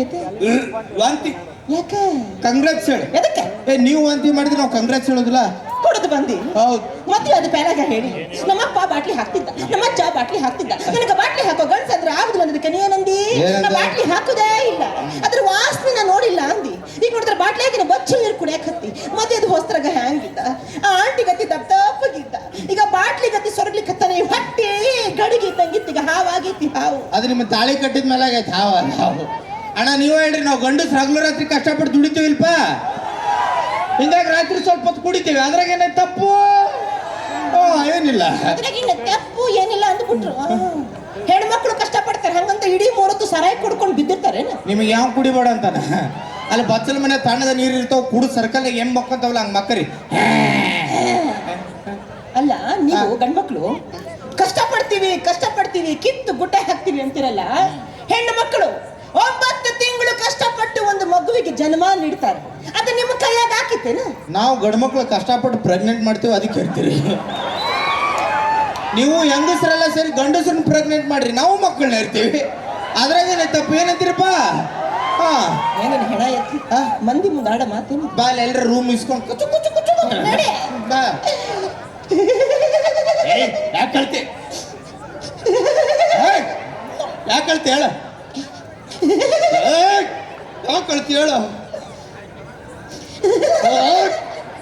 ಆಗೈತೆ ವಾಂತಿ. ಯಾಕ? ಕಂಗ್ರಾಟ್ಸ್ ಹೇಳಿ. ಎದಕ್ಕೆ? ಏ ನೀವು ವಾಂತಿ ಮಾಡಿದ್ರೆ ನಾವು ಕಂಗ್ರಾಟ್ಸ್ ಹೇಳೋದಿಲ್ಲ? ಕುಡಿದು ಬಂದಿ. ಹೌದು. ಮತ್ತೆ ಅದು ಬೇಲಾಗ ಹೇಳಿ. ನಮ್ಮಪ್ಪ ಬಾಟ್ಲಿ ಹಾಕ್ತಿದ್ದ. ನಮ್ಮ ಅಜ್ಜ ಬಾಟ್ಲಿ ಹಾಕ್ತಿದ್ದ. ನನಗೆ ಬಾಟ್ಲಿ ಹಾಕೋ ಗಂಡ್ಸ ಅಂದ್ರೆ ಆಗುದಿಲ್ಲ ಅದಕ್ಕೆ ನೀ ಏನಂದಿ? ಏನಂದೆ? ನಾ ಬಾಟ್ಲಿ ಹಾಕುದೇ ಇಲ್ಲ. ಅದ್ರ ವಾಸನೆ ನಾ ನೋಡಿಲ್ಲ ಅಂದಿ. ಈಗ ನೋಡಿದ್ರೆ ಬಾಟ್ಲಿಯಾಗಿನ ಬಚ್ಚು ನೀರು ಕುಡಿಯಕ್ ಹತ್ತಿ. ಮತ್ತೆ ಅದು ಹೊಸ್ತರಾಗ ಹ್ಯಾಂಗಿದ್ದ. ಆ ಆಂಟಿ ಗತಿ ದಪ್ಪ ತಪ್ಪಗಿದ್ದ ಈಗ ಬಾಟ್ಲಿ ಗತಿ ಸೊರಗ್ಲಿಕ್ಕೆ ಹತ್ತಾನೆ ಹೊಟ್ಟೆ ಗಡಿಗೆ ತಂಗಿತ್ತೀಗ ಈಗ ಹಾವು. ಅದು ನಿಮ್ಮ ತಾಳಿ ಕಟ್ಟಿದ ಮೇಲೆ ಆಗೈತೆ ಹಾವ ಹಾವು. ಅಣ್ಣ ನೀವು ಹೇಳ್ರಿ ನಾವು ಗಂಡಸ್ ಹಗಲು ರಾತ್ರಿ ಕಷ್ಟಪಟ್ಟು ದುಡಿತೀವಿಲ್ಪ? ಹಿಂಗಾಗಿ ರಾತ್ರಿ ಸ್ವಲ್ಪ ಹೊತ್ತು ಕುಡಿತೀವಿ. ಅದ್ರಾಗ ಏನೇ ತಪ್ಪು? ಓ ಏನಿಲ್ಲ. ತಪ್ಪು ಏನಿಲ್ಲ ಅಂದ್ಬಿಟ್ರು. ಆ. ಹೆಣ್ಮಕ್ಳು ಕಷ್ಟಪಡ್ತಾರೆ. ಹಂಗಂತ ಇಡೀ ಮೂರತ್ತು ಸರಾಯಿ ಕುಡ್ಕೊಂಡು ಬಿದ್ದಿರ್ತಾರೆ ನಿಮಗೆ ಯಾವ ಕುಡಿಬೇಡ ಅಂತಾನ? ಅಲ್ಲಿ ಬಚ್ಚಲ ಮನೆ ತಣ್ಣದ ನೀರು ಇರ್ತಾವ ಕುಡು ಸರ್ಕಲ್ ಹೆಂಗ್ ಮಕ್ಕಂತಾವಲ್ಲ ಹಂಗ ಮಕ್ಕರಿ. ಅಲ್ಲ ನೀವು ಗಂಡ್ಮಕ್ಳು ಕಷ್ಟಪಡ್ತೀವಿ ಕಷ್ಟಪಡ್ತೀವಿ ಕಿತ್ತು ಗುಟ್ಟೆ ಹಾಕ್ತೀವಿ ಅಂತಿರಲ್ಲ ಹೆಣ್ಣು ಮಕ್ಕಳು ಒಂಬತ್ತು ತಿಂಗಳು ಕಷ್ಟಪಟ್ಟು ಒಂದು ಮಗುವಿಗೆ ಜನ್ಮ ನೀಡ್ತಾರೆ. ಅದು ನಿಮ್ಮ ಕೈಯಾಗ ಹಾಕಿತ್ತೇನ ನಾವು ಗಂಡ್ಮಕ್ಳು ಕಷ್ಟಪಟ್ಟು ಪ್ರೆಗ್ನೆಂಟ್ ಮಾಡ್ತೀವಿ ಅದಕ್ಕೆ ಹೇಳ್ತೀರಿ. ನೀವು ಹೆಂಗಸರೆಲ್ಲ ಸೇರಿ ಗಂಡಸ್ರನ್ನ ಪ್ರೆಗ್ನೆಂಟ್ ಮಾಡ್ರಿ ನಾವು ಮಕ್ಕಳನ್ನ ಇರ್ತೀವಿ. ಅದ್ರಾಗೇನೆ ತಪ್ಪು ಏನಂತೀರಪ್ಪ? ಹಾ. ಏನೇನು ಹೆಣ ಎತ್ತಿ? ಆ, ಮಂದಿ ಮುಂದೆ ಆಡ ಮಾತೇನು? ಬಾ ಅಲ್ಲಿ ಎಲ್ಲರ ರೂಮ್ ಇಸ್ಕೊಂಡು ಕುಚು ಕುಚು ಕುಚು ನಡಿ. ಬಾ. ಯಾಕೆ ಕಳ್ತಿ? ಯಾಕೆ ಕಳ್ತಿ ಹೇಳ. ಯಾಕೆ ಕಳ್ತಿ ಹೇಳು?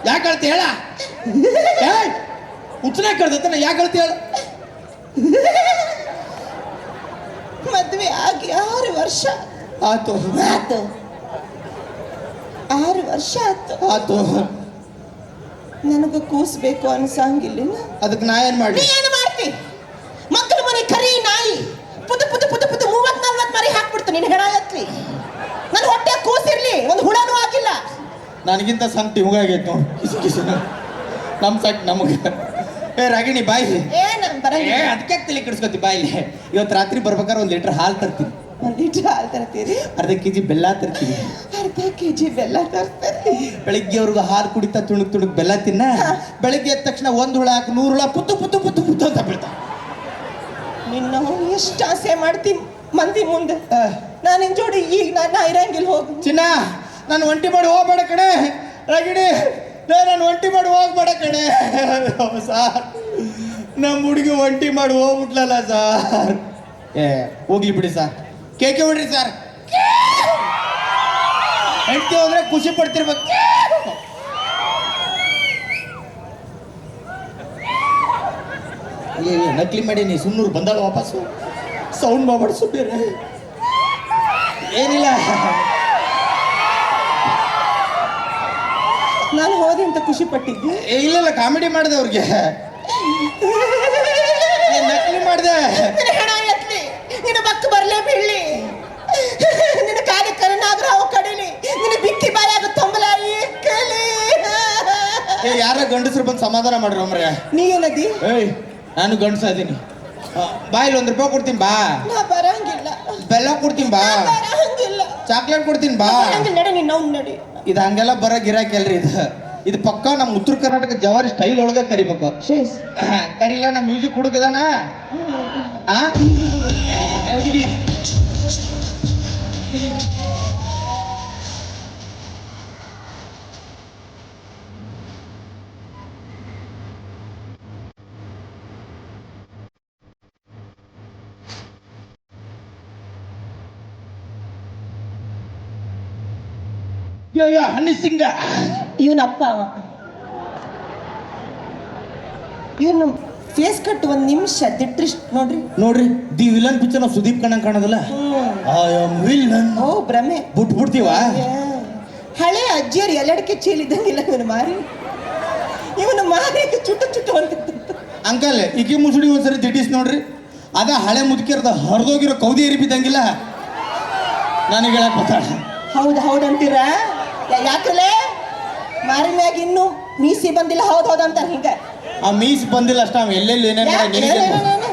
ಯಾಕೆ ಕಳ್ತಿ ಹೇಳ? ಹುಚ್ಚನ ಕಳ್ದತ್ತನ ಯಾಕೆ ಕಳ್ತಿ ಹೇಳ? ಮದ್ವೆ ಆಗಿ ಆರು ವರ್ಷ. ಆತು. ಆತು. ಆರು ವರ್ಷ ಆತು. ಆತು. ನನಗೆ ಕೂಸ್ಬೇಕು ಅನ್ಸಂಗಿಲ್ಲ ಅದಕ್ಕೆ ನಾ ಏನು ನೀ ಮಾಡ್ಲಿ ಏನು ಮಾಡ್ತಿ ಮಕ್ಕಳ ಮನೆ ಕರಿ ನಾಯಿ ಪುದು ಪುದು ಪುದು ಪುದು ಮೂವತ್ ನಲ್ವತ್ ಮರಿ ಹಾಕ್ಬಿಡ್ತು ನಿನ್ನ ಹೆಣ ಎತ್ಲಿ ನನ್ನ ಹೊಟ್ಟೆ ಕೂಸಿರ್ಲಿ ಒಂದು ಹುಳನೂ ಆಗಿಲ್ಲ ನನಗಿಂತ ಸಂತಿ ಹುಗಾಗೈತೆ ನೋಡಿ. ಕಿಸಿ ನಮ್ಮ ಸಟ್ ನಮಗೆ. ಏ ರಾಗಿಣಿ ಬಾಯಿ. ಏ ಅದಕ್ಕೆ ತಲೆ ಕೆಡಿಸ್ಕೊತಿ ಬಾಯಿಲಿ ಇವತ್ತು ರಾತ್ರಿ ಬರ್ಬೇಕಾದ್ರೆ ಒಂದು ಲೀಟ್ರ್ ಹಾಲು ತರ್ತೀನಿ. ಒಂದು ಲೀಟ್ರ್ ಹಾಲು ತರ್ತೀರಿ? ಅರ್ಧ ಕೆ ಜಿ ಬೆಲ್ಲ ತರ್ತೀನಿ. ಅರ್ಧ ಕೆ ಜಿ ಬೆಲ್ಲ ತರ್ತಾರೆ? ಬೆಳಿಗ್ಗೆವರೆಗೂ ಹಾಲು ಕುಡಿತಾ ತುಣುಕ್ ತುಣುಕ್ ಬೆಲ್ಲ ತಿನ್ನ ಬೆಳಿಗ್ಗೆ ಎದ್ದ ತಕ್ಷಣ ಒಂದು ಹುಳ ಹಾಕಿ ನೂರು ಹುಳ ಪುತ್ತು ಪುತ್ತು ಪುತ್ತು ಪುತ್ತು ಅಂತ ಬಿಡ್ತಾ ನಿನ್ನ ಎಷ್ಟು ಆಸೆ ಮಾಡ್ತಿ ಮಂದಿ ಮುಂದೆ. ನಾನು ನಿನ್ ಜೋಡಿ ಈಗ ನಾನು ಇರಂಗಿಲ್ಲ ಹೋಗು. ಚಿನ್ನ ನಾನು ಒಂಟಿ ಮಾಡಿ ಹೋಗ್ಬೇಡ ಕಣೆ. ರಗಿಡಿ ಲೇ, ನಾನು ಒಂಟಿ ಮಾಡಿ ಹೋಗ್ಬೇಡ ಕಣೆ. ಸಾರ್. ನಮ್ಮ ಹುಡುಗಿ ಒಂಟಿ ಮಾಡಿ, ಹೋಗ್ಬಿಟ್ಲಲ್ಲ ಸಾರ್. ಏ ಹೋಗ್ಲಿ ಬಿಡಿ ಸರ್. ಕೇಕೆ ಬಿಡ್ರಿ ಸರ್. ಹೆಂಡತಿ ಹೋದ್ರೆ ಖುಷಿ ಪಡ್ತಿರ್ಬೇಕು. ಏ ನಕಲಿ ಮಾಡಿ ನೀ ಸುಮ್ಮನೂರು ಬಂದಾಳ ವಾಪಸ್ಸು. ಸೌಂಡ್ ಮಾಡ್ಬೇಡ ಬೇರೆ ಏನಿಲ್ಲ. ನಾನು ಹೋದೆ ಅಂತ ಖುಷಿ ಪಟ್ಟಿದ್ದೆ ಏ, ಇಲ್ಲ ಇಲ್ಲ ಕಾಮಿಡಿ ಮಾಡಿದೆ ಅವ್ರಿಗೆ. ಏ, ನಕಲಿ ಮಾಡಿದೆ. ನಿನ್ನ ಹೆಣ ಎತ್ಲಿ. ನಿನ್ನ ಬಕ್ಕ ಬರ್ಲೇ ಬೀಳ್ಲಿ ನಿನ್ನ ಕಾಲಿ ಕರನಾಗ್ರ ಅವ ಕಡಿಲಿ. ನಿನ್ನ ಬಿಕ್ಕಿ ಬಾಯಾಗ ಇಕ್ಕಲಿ. ಏ ಯಾರ ಗಂಡಸರು ಬಂದು ಸಮಾಧಾನ ಮಾಡ್ರಿ ಒಮ್ರೆ ನೀ ಏನದಿ? ಏಯ್ ನಾನು ಗಂಡಸ ಬಾ ಇಲ್ಲಿ ಒಂದ್ ರೂಪಾಯಿ ಕೊಡ್ತೀನಿ ಬಾ. ನಾ ಬರಂಗಿಲ್ಲ. ಬೆಲ್ಲ ಕೊಡ್ತೀನಿ ಬಾ. ಬರಂಗಿಲ್ಲ. ಚಾಕ್ಲೇಟ್ ಕೊಡ್ತೀನಿ ಬಾ. ಬರಂಗಿಲ್ಲ ನಡಿ ನೀನ್ ನಡಿ. ಇದು ಹಂಗೆಲ್ಲ ಬರ ಇದು. ಇದು ಪಕ್ಕ ನಮ್ಮ ಉತ್ತರ ಕರ್ನಾಟಕ ಜವಾರಿ ಸ್ಟೈಲ್ ಒಳಗೆ ಕರಿಬೇಕು. ಕರಿಲ್ಲ ನಮ್ಮ ಮ್ಯೂಸಿಕ್ ಹುಡುಗದಾನ. ಆ? ಹನಿ ಸಿಂಗ. ಇವನಪ್ಪ ಇವನು ಫೇಸ್ ಕಟ್ ಒಂದ್ ನಿಮಿಷ ದಿಟ್ರಿಸ್ಟ್ ನೋಡ್ರಿ. ನೋಡ್ರಿ ದಿ ವಿಲನ್ ಪಿಕ್ಚರ್ ನಾವು ಸುದೀಪ್ ಕಣ್ಣ ಕಾಣೋದಲ್ಲ? ವಿಲನ್ ಓ ಭ್ರಮೆ. ಬಿಟ್ ಬಿಡ್ತೀವ ಹಳೆ ಅಜ್ಜಿಯರು ಎಲ್ಲಡಕ್ಕೆ ಚೀಲಿದ್ದಂಗಿಲ್ಲ ಇವನು ಮಾರಿ. ಇವನು ಮಾರಿ ಚುಟ್ಟ ಚುಟ್ಟು ಅಂತ ಅಂಕಲ್ ಇಕಿ ಮುಸುಡಿ ಒಂದ್ಸರಿ ದಿಟ್ಟಿಸ್ ನೋಡ್ರಿ. ಅದ ಹಳೆ ಮುದುಕಿರದ ಹರಿದೋಗಿರೋ ಕೌದಿ ಏರಿ ಬಿದ್ದಂಗಿಲ್ಲ ನನಗೆ ಹೇಳಕ್ ಗೊತ್ತಾಳ ಹೌದು ಹೌದು ಅಂತೀರಾ ಯಾ- ಯಾಕ್ರಲೇ ಮಾರಿ ಮ್ಯಾಗ ಇನ್ನು ಮೀಸಿ ಬಂದಿಲ್ಲ ಹೌದು ಹೌದು ಅಂತಾರೆ ಹಿಂಗ. ಆ ಮೀಸ್ ಬಂದಿಲ್ಲ ಅಷ್ಟ ಮತ್ತೆ ಎಲ್ಲೆಲ್ಲಿ ಏನೇನ್ ಏನೇನೇನೇನು?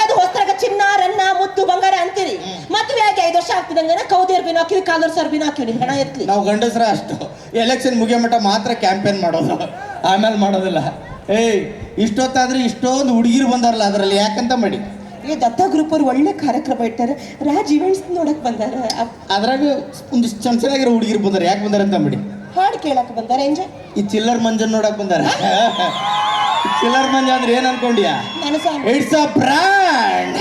ಅದು ಹೊಸ್ತಾಗ ಚಿನ್ನ ರನ್ನ ಮುತ್ತು ಬಂಗಾರ ಅಂತೀರಿ. ಮತ್ತೆ ಯಾಕೆ ಐದು ವರ್ಷ ಆಗ್ತಿದಂಗನ ಕೌದೇರ್ ಬಿನ್ ಹಾಕಿವಿ ಕಾಲರ್ ಸರ್ ಬಿನ್ ಹಾಕಿವಿ ನಿಮ್ ಹಣ ಎತ್ಲಿ. ನಾವು ಗಂಡಸ್ರ ಅಷ್ಟು. ಎಲೆಕ್ಷನ್ ಮುಗಿಯೋ ಮಟ್ಟ ಮಾತ್ರ ಕ್ಯಾಂಪೇನ್ ಮಾಡೋದು. ಆಮೇಲೆ ಮಾಡೋದಿಲ್ಲ. ಏಯ್ ಇಷ್ಟೊತ್ತಾದ್ರೆ ಇಷ್ಟೊಂದು ಹುಡುಗಿರು ಬಂದಾರಲ್ಲ ಅದರಲ್ಲಿ ಯಾಕಂತ ಮಾಡಿ. ಈ ದತ್ತ ಗ್ರೂಪ್ ಅವ್ರು ಒಳ್ಳೆ ಕಾರ್ಯಕ್ರಮ ಇಟ್ಟಾರೆ. ರಾಜ್ ಇವೆಂಟ್ಸ್ ನೋಡಕ್ ಬಂದಾರ? ಅದ್ರಾಗ ಒಂದು ಚಂದ ಚೆನ್ನಾಗಿರೋ ಹುಡುಗಿರು ಬಂದಾರ. ಯಾಕೆ ಬಂದಾರ ಅಂತ ಬಿಡಿ ಹಾಡು ಕೇಳಕ್ ಬಂದಾರ ಎಂಜಾಯ್ ಈ ಚಿಲ್ಲರ್ ಮಂಜನ್ ನೋಡಕ್ ಬಂದಾರ. ಚಿಲ್ಲರ್ ಮಂಜ ಅಂದ್ರೆ ಏನ್ ಅನ್ಕೊಂಡ್ಯಾ? ಇಟ್ಸ್ ಅ ಬ್ರ್ಯಾಂಡ್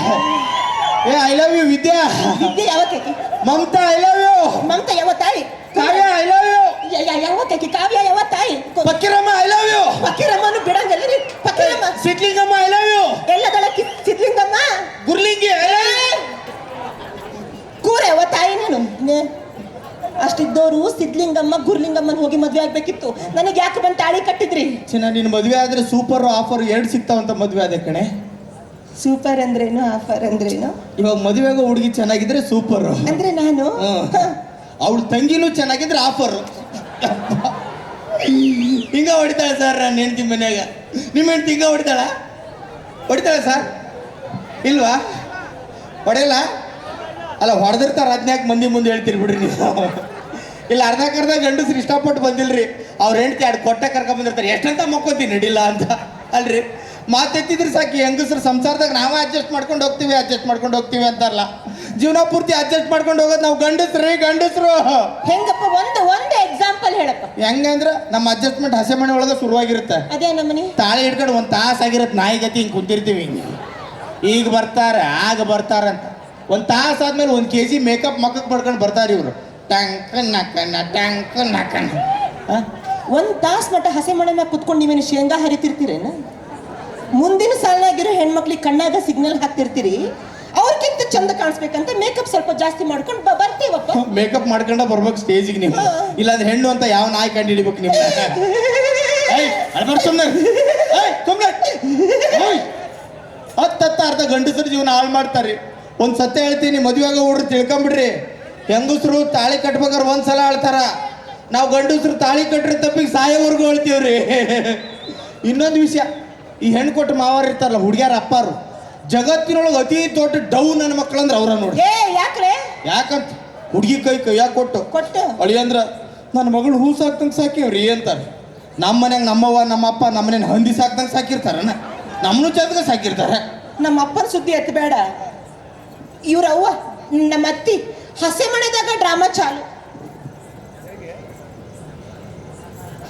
ಏ ಐ ಲವ್ ಯು ವಿದ್ಯಾ. ವಿದ್ಯೆ ಯಾವತ್ತೈತಿ? Mamata I love you Mamata ಯಾವ ತಾಯಿ ಕಾವ್ಯ ಐ ಲವ್ ಯು ಯಾವ ಕೇಕಿ ಯಾವತ್ತೈತಿ? ಕಾವ್ಯ ಯಾವ ತಾಯಿ ಪಕ್ಕಿರಮ್ಮ ಐ ಲವ್ ಯು ಪಕ್ಕಿರಮ್ಮನು ಬಿಡಂಗಲ್ಲ ರೀ. Pakkiramma. Sidlingamma I love you ಎಲ್ಲದಳ Ki- Sidlingamma Gurlingi I love you ಕೂರೆ ಯಾವ ತಾಯಿ ನೀನು ನೆ- ಅಷ್ಟಿದ್ದೋರು ಸಿದ್ಲಿಂಗಮ್ಮ ಗುರ್ಲಿಂಗಮ್ಮನ ಹೋಗಿ ಮದ್ವೆ ಆಗ್ಬೇಕಿತ್ತು. ನನಗೆ ಯಾಕೆ ಬಂದು ತಾಳಿ ಕಟ್ಟಿದ್ರಿ? ಚಿನ್ನ ನಿನ್ ಮದುವೆ ಆದ್ರೆ ಸೂಪರ್ ಆಫರ್ ಎರಡು ಸಿಗ್ತಾವಂತ ಮದುವೆ ಆದ ಕಣೆ. ಸೂಪರ್ ಅಂದ್ರೇನು ಆಫರ್ ಅಂದ್ರೇನು? ಇವಾಗ ಮದುವೆಗ ಹುಡುಗಿ ಚೆನ್ನಾಗಿದ್ರೆ ಸೂಪರ್ ಅಂದ್ರೆ ನಾನು? ಅವಳ ತಂಗಿನೂ ಚೆನ್ನಾಗಿದ್ರೆ ಆಫರ್ ಹಿಂಗ ಹೊಡಿತಾಳೆ ಸರ್ ನನ್ನ ಹೆಂಡತಿ ಮನ್ಯಾಗ. ನಿಮ್ಮ ಹೆಂಡತಿ ಹಿಂಗ ಹೊಡಿತಾಳ? ಹೊಡಿತಾಳೆ ಸರ್ ಇಲ್ವಾ? ಹೊಡೆಯಲ್ಲ? ಅಲ್ಲ ಹೊಡೆದಿರ್ತಾರ ಹದಿನಾಲ್ಕು ಮಂದಿ ಮುಂದೆ ಹೇಳ್ತೀರಿ ಬಿಡ್ರಿ ನೀವು? ಇಲ್ಲ ಅರ್ಧಕ್ಕರ್ಧ ಗಂಡಸ್ರು ಇಷ್ಟಪಟ್ಟು ಬಂದಿಲ್ರಿ. ಅವ್ರ ಹೆಂಡತಿ ಎರಡು ಕೊಟ್ಟೆ ಕರ್ಕೊಂಡ್ ಬಂದಿರ್ತಾರೆ. ಎಷ್ಟಂತ ಮಕ್ಕೋತೀನಿ ನಡಿಲ್ಲ ಅಂತ. ಅಲ್ರಿ? ಮಾತೆತ್ತಿದ್ರೆ ಸಾಕಿ ಹೆಂಗಸ್ರು ಸಂಸಾರದಾಗ ನಾವೇ ಅಡ್ಜಸ್ಟ್ ಮಾಡ್ಕೊಂಡು ಹೋಗ್ತೀವಿ ಅಡ್ಜಸ್ಟ್ ಮಾಡ್ಕೊಂಡು ಹೋಗ್ತೀವಿ ಅಂತಾರಲ್ಲ. ಜೀವನ ಪೂರ್ತಿ ಅಡ್ಜಸ್ಟ್ ಮಾಡ್ಕೊಂಡು ಹೋಗೋದು ನಾವು ಗಂಡಸ್ರಿ ಗಂಡಸ್ರು. ಹೆಂಗಪ್ಪ ಒಂದು ಒಂದು ಎಕ್ಸಾಂಪಲ್ ಹೇಳಪ್ಪ. ಹೆಂಗಂದ್ರ ನಮ್ಮ ಅಡ್ಜಸ್ಟ್ಮೆಂಟ್ ಹಸೆ ಮನೆ ಒಳಗೆ ಶುರುವಾಗಿರುತ್ತೆ. ಅದೇ ನಮ್ಮನೆ ತಾಳೆ ಹಿಡ್ಕೊಂಡು ಒಂದು ತಾಸು ಆಗಿರತ್ತೆ ನಾಯಿ ಗತಿ ಹಿಂಗೆ ಕುಂತಿರ್ತೀವಿ ಹಿಂಗೆ. ಈಗ ಬರ್ತಾರೆ ಆಗ ಬರ್ತಾರೆ ಅಂತ ಒಂದು ತಾಸು ಆದ್ಮೇಲೆ ಒಂದು ಕೆ ಜಿ ಮೇಕಪ್ ಮಕ್ಕಕ್ಕೆ ಪಡ್ಕೊಂಡು ಬರ್ತಾರೆ ಇವರು. ನಕ್ಕನ ಆ? ಒಂದ್ ತಾಸ್ ಮಟ್ಟ ಹಸಿ ಮನೆ ಮ್ಯಾಗ ಕುತ್ಕೊಂಡು ನೀವೇನು ಶೇಂಗಾ ಹರಿತಿರ್ತೀರೇನ? ಮುಂದಿನ ಸಾಲಾಗಿರೋ ಹೆಣ್ಮಕ್ಳಿಗೆ ಕಣ್ಣಾಗ ಸಿಗ್ನಲ್ ಹಾಕ್ತಿರ್ತೀರಿ. ಅವ್ರಿಗಿಂತ ಚಂದ ಕಾಣಿಸ್ಬೇಕಂತ ಮೇಕಪ್ ಸ್ವಲ್ಪ ಜಾಸ್ತಿ ಮಾಡ್ಕೊಂಡು ಬರ್ತೀವಪ್ಪ ಮೇಕಪ್ ಮಾಡ್ಕೊಂಡ ಬರ್ಬೇಕು ಸ್ಟೇಜಿಗೆ ನೀವು. ಇಲ್ಲಾಂದ್ರೆ ಹೆಣ್ಣು ಅಂತ ಯಾವ ನಾಯಿ ಕಂಡು ಹಿಡಿಬೇಕು ಏಯ್ ಹತ್ತತ್ತ ಅರ್ಧ ಗಂಡಸರ ಜೀವನ ಹಾಳು ಮಾಡ್ತಾರೆ ಒಂದು ಸತ್ಯ ಹೇಳ್ತೀನಿ ಮದುವೆಗ ಹುಡ್ರು ತಿಳ್ಕೊಂಬಿಡ್ರಿ. ಹೆಂಗಸ್ರು ತಾಳಿ ಕಟ್ಬೇಕಾದ್ರೆ ಒಂದ್ಸಲ ಅಳ್ತಾರ ನಾವು ಗಂಡಸರು ತಾಳಿ ಕಟ್ಟ್ರೆ ತಪ್ಪಿಗೆ ಸಾಯೋವರೆಗೂ ಅಳ್ತೀವ್ರಿ ಇನ್ನೊಂದು ವಿಷಯ ಈ ಹೆಣ್ಣು ಕೊಟ್ಟು ಮಾವಾರ ಇರ್ತಾರಲ್ಲ ಹುಡುಗ್ಯಾರ ಅಪ್ಪಾರು ಜಗತ್ತಿನೊಳಗೆ ಅತಿ ದೊಡ್ಡ ಡೌ ನನ್ನ ಮಕ್ಕಳಂದ್ರೆ ಅವ್ರ ನೋಡಿ. ಯಾಕಂತ? ಹುಡುಗಿ ಕೈ ಕೈಯಾಗ ಕೊಟ್ಟು. ಕೊಟ್ಟು. ಅಳಿ ಅಂದ್ರ ನನ್ನ ಮಗಳು ಹೂ ಸಾಕ್ತಂಗೆ ಸಾಕಿವ್ರಿ ಅಂತಾರೆ. ನಮ್ಮ ಮನ್ಯಾಗ ನಮ್ಮವ್ವ ನಮ್ಮಪ್ಪ ನಮ್ಮ ಮನೇನ ಹಂದಿ ಸಾಕ್ದಂಗೆ ಸಾಕಿರ್ತಾರನ? ನಮ್ಮನ್ನು ಚಂದಗ ಸಾಕಿರ್ತಾರೆ. ನಮ್ಮ ಅಪ್ಪನ ಸುದ್ದಿ ಎತ್ತಬೇಡ ಇವ್ರ ಅವ್ವ ನಮ್ಮ ಅತ್ತಿ ಹಸೆ ಮಾಡಿದಾಗ ಡ್ರಾಮಾ ಚಾಲು.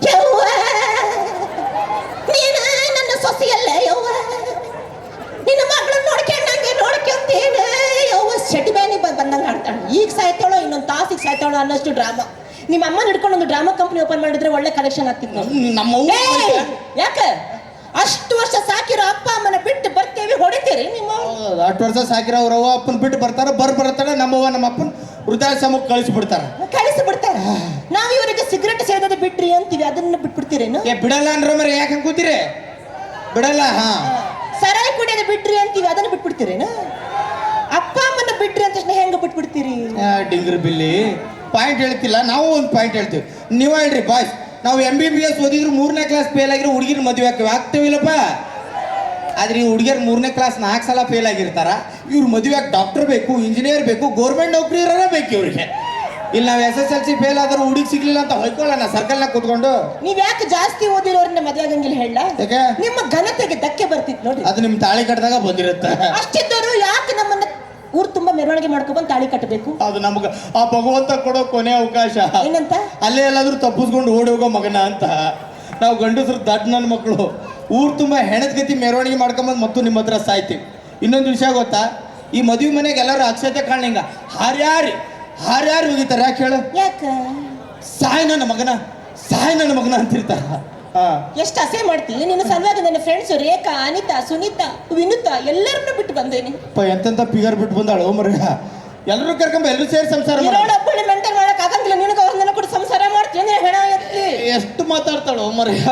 ಯವ್ವ, ನೀನ ನನ್ನ ಸೊಸೆಯಲ್ಲ ಯವ್ವ. ನಿನ್ನ ಮಗಳು ನೋಡ್ಕೊಂಡಂಗೆ ನೋಡ್ಕೊಂತೇನ ಯವ್ವ ಶೆಡ್ ಬ್ಯಾನಿ ಬಂದಂಗೆ ಆಡ್ತಾಳೆ. ಈಗ ಸಾಯ್ತಾಳೋ ಇನ್ನೊಂದು ತಾಸಿಗೆ ಸಾಯ್ತಾಳೋ ಅನ್ನೋಷ್ಟು ಡ್ರಾಮಾ. ನಿಮ್ಮ ಅಮ್ಮನ ಹಿಡ್ಕೊಂಡು ಒಂದು ಡ್ರಾಮಾ ಕಂಪ್ನಿ ಓಪನ್ ಮಾಡಿದ್ರೆ ಒಳ್ಳೆ ಕಲೆಕ್ಷನ್ ಆಗ್ತಿತ್ತು. ನಮ್ಮ ಯಾಕ? ಅಷ್ಟು ವರ್ಷ ಸಾಕಿರೋ ಅಪ್ಪ ಅಮ್ಮನ ಬಿಟ್ಟು ಬರ್ತೇವೆ ಹೊಡಿತೀರಿ ನಿಮ್ಮ? ಅಷ್ಟು ವರ್ಷ ಸಾಕಿರೋ ಅವ್ರ ಅವ್ವ ಅಪ್ಪನ ಬಿಟ್ಟು ಬರ್ತಾರ ಬರ್ ಬರ್ತಾರೆ ನಮ್ಮವ್ವ ನಮ್ಮ ಅಪ್ಪನ ವೃದ್ಧಾಶ್ರಮಕ್ಕೆ ಕಳಿಸಿ ಬಿಡ್ತಾರ ಕಳಿಸಿ ಬಿಡ್ತಾರ ನಾವ್ ಇವರಿಗೆ ಸಿಗರೆಟ್ ಸೇದೋದು ಬಿಟ್ರಿ ಅಂತೀವಿ ಅದನ್ನ ಬಿಟ್ಬಿಡ್ತೀರೇನು? ಏ ಬಿಡಲ್ಲ ಅಂದ್ರ ಮರೆ ಯಾಕೆ ಕೂತೀರಿ? ಬಿಡಲ್ಲ ಹಾ. ಸರಾಯಿ ಕುಡಿಯೋದು ಬಿಟ್ರಿ ಅಂತೀವಿ ಅದನ್ನ ಬಿಟ್ಬಿಡ್ತೀರೇನು? ಅಪ್ಪ ಅಮ್ಮನ ಬಿಟ್ರಿ ಅಂತ ಹೆಂಗ ಬಿಟ್ಬಿಡ್ತೀರಿ? ಡಿಂಗ್ರ ಡಿಂಗ್ರಿ ಬಿಲ್ಲಿ. ಪಾಯಿಂಟ್ ಹೇಳ್ತಿಲ್ಲ ನಾವು ಒಂದು ಪಾಯಿಂಟ್ ಹೇಳ್ತೀವಿ. ನೀವು ಹೇಳ್ರಿ ಬಾಯ್ಸ್ ನಾವು ಎಂ ಬಿ ಬಿ ಎಸ್ ಓದಿದ್ರು ಮೂರನೇ ಕ್ಲಾಸ್ ಫೇಲ್ ಆಗಿರೋ ಹುಡುಗಿನ ಮದುವೆ ಆಗ್ತೀವಿ. ಆಗ್ತೇವಿಲ್ಲಪ್ಪ ಆದ್ರೆ ಈ ಹುಡುಗಿಯರು ಮೂರನೇ ಕ್ಲಾಸ್ ನಾಲ್ಕು ಸಲ ಫೇಲ್ ಆಗಿರ್ತಾರ. ಇವ್ರ ಮದುವೆ ಆಗಿ ಡಾಕ್ಟರ್ ಬೇಕು ಇಂಜಿನಿಯರ್ ಬೇಕು ಗೌರ್ಮೆಂಟ್ ನೌಕರಿ ಇರೋರೇ ಬೇಕು ಇವ್ರಿಗೆ. ಇಲ್ಲಿ ನಾವು S S L C fail ಆದ್ರೂ ಹುಡುಗಿ ಸಿಗ್ಲಿಲ್ಲ ಅಂತ ಹೊಯ್ಕೊಳ್ಳೋಣ ಸರ್ಕಲ್ನಾಗ ಕುತ್ಕೊಂಡು. ನೀವ್ ಯಾಕೆ ಜಾಸ್ತಿ ಓದಿರೋರ್ನ ಮದ್ವೆ ಆಗಂಗಿಲ್ಲ ಹೇಳ ಯಾಕೆ? ನಿಮ್ಮ ಘನತೆಗೆ ಧಕ್ಕೆ ಬರ್ತಿತ್ತು ನೋಡಿ. ಅದು ನಿಮ್ಮ ತಾಳಿ ಕಟ್ಟದಾಗ ಬಂದಿರುತ್ತೆ. ಅಷ್ಟಿದ್ದವರು ಯಾಕೆ ನಮ್ಮನ್ನ ಊರ್ ತುಂಬಾ ಮೆರವಣಿಗೆ ಮಾಡ್ಕೊಬಂದು ತಾಳಿ ಕಟ್ಟಬೇಕು. ಅದು ನಮ್ಗೆ ಆ ಭಗವಂತ ಕೊಡೋ ಕೊನೆ ಅವಕಾಶ. ಏನಂತ? ಅಲ್ಲೇ ಎಲ್ಲಾದ್ರೂ ತಪ್ಪಿಸ್ಕೊಂಡು ಓಡಿ ಹೋಗೋ ಮಗನ ಅಂತ. ನಾವು ಗಂಡಸರು ದಡ್ಡ ನನ್ನ ಮಕ್ಕಳು ಊರು ತುಂಬ ಹೆಣದ ಗತಿ ಮೆರವಣಿಗೆ ಮಾಡ್ಕೊಂಬಂದು ಮತ್ತು ನಿಮ್ಮ ಹತ್ರ ಸಾಯ್ತೀವಿ. ಇನ್ನೊಂದು ವಿಷಯ ಗೊತ್ತಾ? ಈ ಮದುವೆ ಮನೆಗೆ ಎಲ್ಲರೂ ಅಕ್ಷತೆ ಕಾಣಲಿಂಗ. ಹಾರ್ಯಾರಿ ಹಾರ್ಯಾರಿ ಹೋಗಿತಾರೆ ಯಾಕೆ ಹೇಳು ಯಾಕ? ಸಾಯ್ ನನ್ನ ಮಗನ ಸಾಯ್ ನನ್ನ ಮಗನ ಅಂತಿರ್ತಾರ. ಎಷ್ಟು ಅಸೆ ಮಾಡ್ತೀನಿ? ನಿನ್ನ ಸಲುವಾಗಿ ನನ್ನ ಫ್ರೆಂಡ್ಸ್ ರೇಖಾ ಅನಿತಾ ಸುನೀತಾ ವಿನುತಾ ಎಲ್ಲರನ್ನು ಬಿಟ್ಟು ಬಂದೇನಿ. ಅಪ್ಪ ಎಂತೆಂತ ಪಿಗರ್ ಬಿಟ್ಟು ಬಂದಾಳು ಓಮರ ಎಲ್ಲರೂ ಕರ್ಕೊಂಡು ಎಲ್ಲರೂ ಸೇರಿ ಸಂಸಾರ ಮಾಡು. ಒಬ್ಬಳು ಮೆಂಟಲ್ ಮಾಡಕ್ ಆಗಂಗಿಲ್ಲ ನಿನಗೆ ಅವ್ರನ್ನೆಲ್ಲ ಕೂಡ ಸಂಸಾರ ಮಾಡ್ತೀನಿ ಅಂದ್ರೆ ಹೆಣ ಎತ್ತಿ. ಎಷ್ಟು ಮಾತಾಡ್ತಾಳು ಮರ್ಯ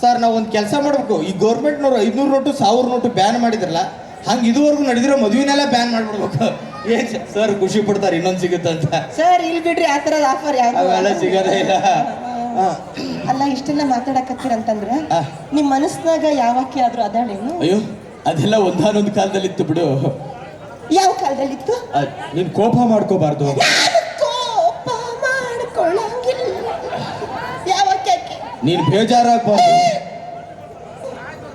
ಸರ್ ನಾವು ಒಂದು ಕೆಲಸ ಮಾಡಬೇಕು. ಈ ಗೌರ್ಮೆಂಟ್ನವ್ರು ಐದುನೂರು ನೋಟು ಸಾವಿರ ನೋಟು ಬ್ಯಾನ್ ಮಾಡಿದ್ರಲ್ಲ ಹಂಗೆ ಇದುವರೆಗೂ ನಡೆದಿರೋ ಮದುವೆನೆಲ್ಲ ಬ್ಯಾನ್ ಮಾಡ್ಬಿಡ್ಬೇಕು. ಏನ್ ಸರ್ ಖುಷಿ ಪಡ್ತಾರೆ ಇನ್ನೊಂದು ಸಿಗುತ್ತಂತ. ಸರ್ ಇಲ್ಲಿ ಬಿಡ್ರಿ ಆ ಥರದ ಆಫರ್ ಯಾವ ಸಿಗೋದೇ ಇಲ್ಲ. ಅಲ್ಲ ಇಷ್ಟೆಲ್ಲ ಮಾತಾಡಕತ್ತೀರ ಅಂತಂದ್ರೆ ಆ. ನಿಮ್ ಮನಸ್ನಾಗ ಯಾವ ವಾಕ್ಯ ಆದ್ರೂ ಅದಾಳೇನು? ಅಯ್ಯೋ ಅದೆಲ್ಲ ಒಂದಾನೊಂದು ಕಾಲದಲ್ಲಿ ಇತ್ತು ಬಿಡು. ಯಾವ ಕಾಲದಲ್ಲಿ ಇತ್ತು ನೀನ್ ಕೋಪ ಮಾಡ್ಕೋಬಾರ್ದು. ನಾನು ಕೋಪ ಮಾಡ್ಕೊಳ್ಳಂಗಿಲ್ಲ ಯಾವ ಆಕೆ? ನೀನ್ ಬೇಜಾರಾಗ್ಬಾರ್ದು.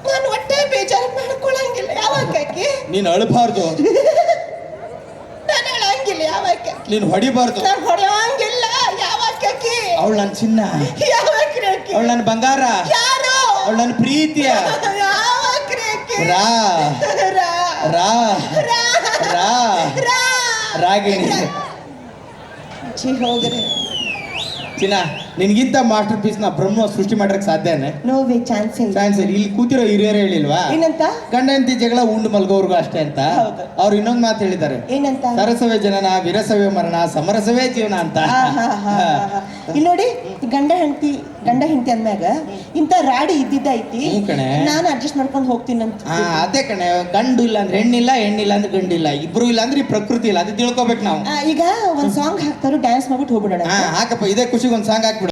ನಾನು ಒಟ್ಟೆ ಬೇಜಾರು ಮಾಡ್ಕೊಳ್ಳಂಗಿಲ್ಲ ಯಾವ ವಾಕ್ಯ ಆಕಿ? ನೀನು ಅಳಬಾರ್ದು. ನಾನು ಅಳಂಗಿಲ್ಲ. ಯಾವಕ್ಕೆ ನೀನು ಹೊಡಿಬಾರ್ದು. ನಾನು ಹೊಡೆಯಂಗಿಲ್ಲ ಯಾವಕ್ಕೆ ಅವಳು ನನ್ನ ಚಿನ್ನ. ಆಕಿ ಅವಳು ನನ್ನ ಬಂಗಾರ. ಯಾರು? ಅವಳು ನನ್ನ ಪ್ರೀತಿಯ ರಾ. ರಾ. ರಾ. ರಾ. ರಾ. ರಾಗಿಣಿ. ಹೋಗ್ರಿ. ಚಿನ್ನ. ನಿನ್ಗಿಂತ ಮಾಸ್ಟರ್ ಪೀಸ್ನ ಬ್ರಹ್ಮ ಸೃಷ್ಟಿ ಮಾಡಕ್ ಸಾಧ್ಯನೇ ನೋ ವೇ ಚಾನ್ಸ್ ಇಲ್ಲ. ಚಾನ್ಸ್ ಇಲ್ಲ. ಕೂತಿರೋ ಹಿರಿಯರು ಹೇಳಿಲ್ವಾ? ಏನಂತ? ಗಂಡ ಹೆಂಡತಿ ಜಗಳ ಉಂಡು ಮಲ್ಗೋರ್ಗು ಅಷ್ಟೇ ಅಂತ. ಅವ್ರು ಇನ್ನೊಂದ್ ಮಾತು ಹೇಳಿದ್ದಾರೆ. ಏನಂತ? ಸರಸವೇ ಜನನ ವಿರಸವೇ ಮರಣ ಸಮರಸವೇ ಜೀವನ ಅಂತ. ಇಲ್ಲಿ ನೋಡಿ ಗಂಡ ಹೆಂಡತಿ ಗಂಡ ಹೆಂಡತಿ ಅಂದ್ಮ್ಯಾಗ ಇಂತ ರಾಡಿ ಇದ್ದಿದ್ದೈತಿ ಐತಿ. ಕಣೆ. ನಾನು ಅಡ್ಜಸ್ಟ್ ಮಾಡ್ಕೊಂಡು ಹೋಗ್ತೀನಿ ಅಂತ. ಅದೇ ಕಣೆ. ಗಂಡು ಇಲ್ಲ ಅಂದ್ರೆ ಹೆಣ್ಣಿಲ್ಲ ಹೆಣ್ಣಿಲ್ಲ ಅಂದ್ರೆ ಗಂಡಿಲ್ಲ. ಇಬ್ರು ಇಲ್ಲ ಅಂದ್ರೆ ಈ ಪ್ರಕೃತಿ ಇಲ್ಲ. ಅದು ತಿಳ್ಕೊಬೇಕು ನಾವು. ಈಗ ಒಂದ್ ಸಾಂಗ್ ಹಾಕ್ತಾರು ಡ್ಯಾನ್ಸ್ ಮಾಡ್ಬಿಟ್ಟು ಹೋಗ್ಬಿಡೋಣ ಹಾಕಪ್ಪ. ಇದೇ ಖುಷಿಗೆ ಒಂದ್ ಸಾಂಗ್ ಹಾಕ್ಬಿಡು.